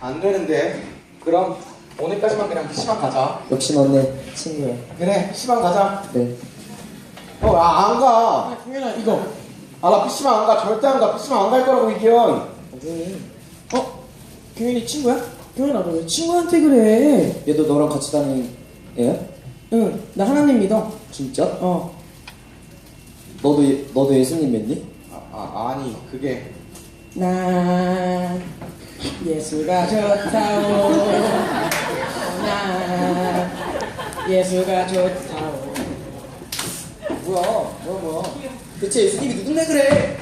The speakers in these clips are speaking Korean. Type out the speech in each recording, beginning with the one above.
안 되는데. 그럼 오늘까지만 그냥 PC방 가자. 역시 너네 친구야. 그래, PC방 가자. 네. 어, 아, 안 가. 동현아, 이거. 아, 나 PC방 안 가. 절대 안 가. PC방 안 갈 거라고, 이기현. 어? 경현이 친구야? 경현아 너 왜 친구한테 그래? 얘도 너랑 같이 다니는 애야? 응, 나 하나님 믿어. 진짜? 어. 너도 예, 너도 예수님 믿니? 아, 아 아니, 그게. 난 예수가 좋다오. 난 예수가 좋다오. 뭐야? 뭐야? 대체 예수님이 누군데 그래?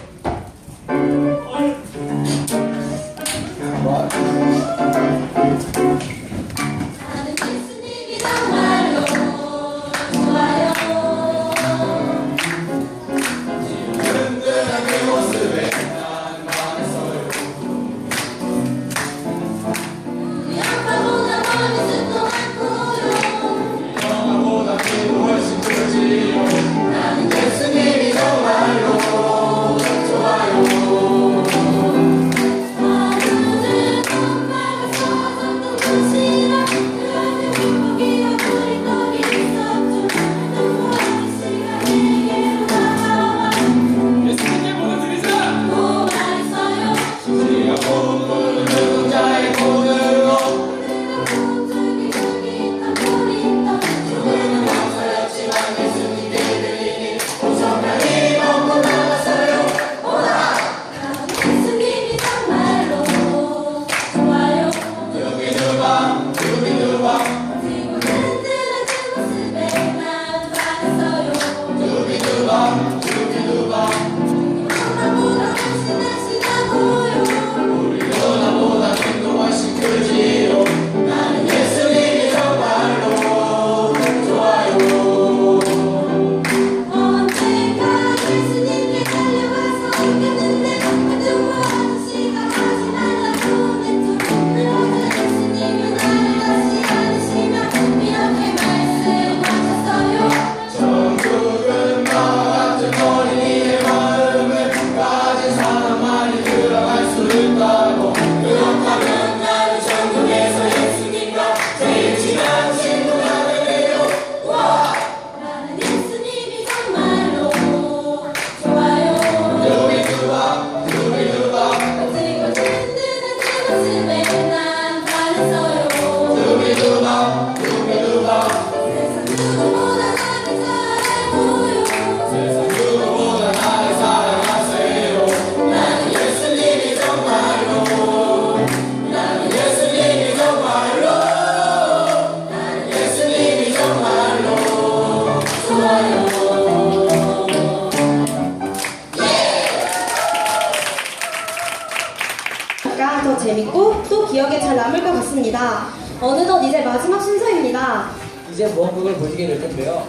같습니다. 어느덧 이제 마지막 순서입니다. 이제 무언극을 보시게 될 텐데요.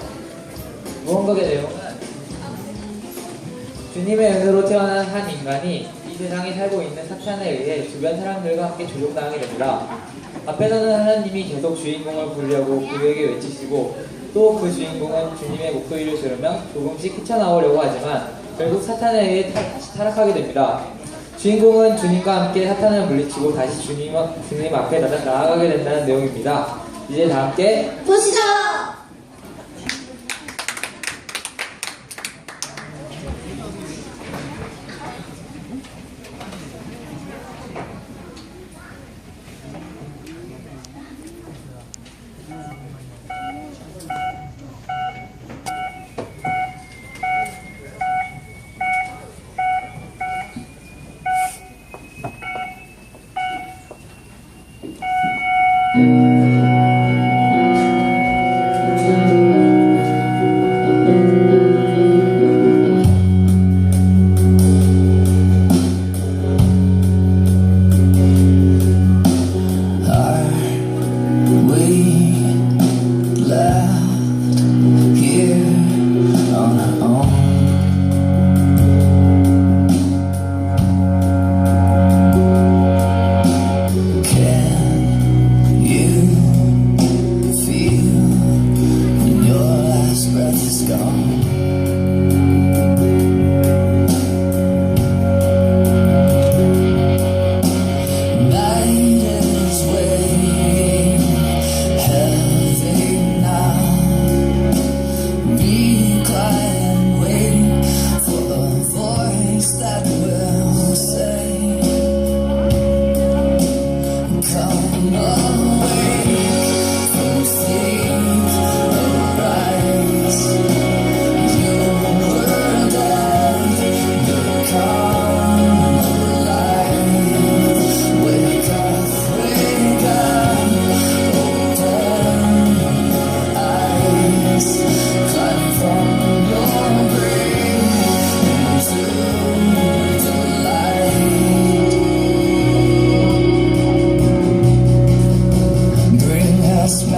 무언극의 내용은 주님의 은혜로 태어난 한 인간이 이 세상에 살고 있는 사탄에 의해 주변 사람들과 함께 조종당하게 됩니다. 앞에서는 하나님이 계속 주인공을 부르려고 그에게 외치시고 또 그 주인공은 주님의 목소리를 들으면 조금씩 헤쳐나오려고 하지만 결국 사탄에 의해 타- 다시 타락하게 됩니다. 주인공은 주님과 함께 사탄을 물리치고 다시 주님, 주님 앞에 나- 나아가게 된다는 내용입니다. 이제 다 함께 보시죠.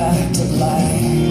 back to life.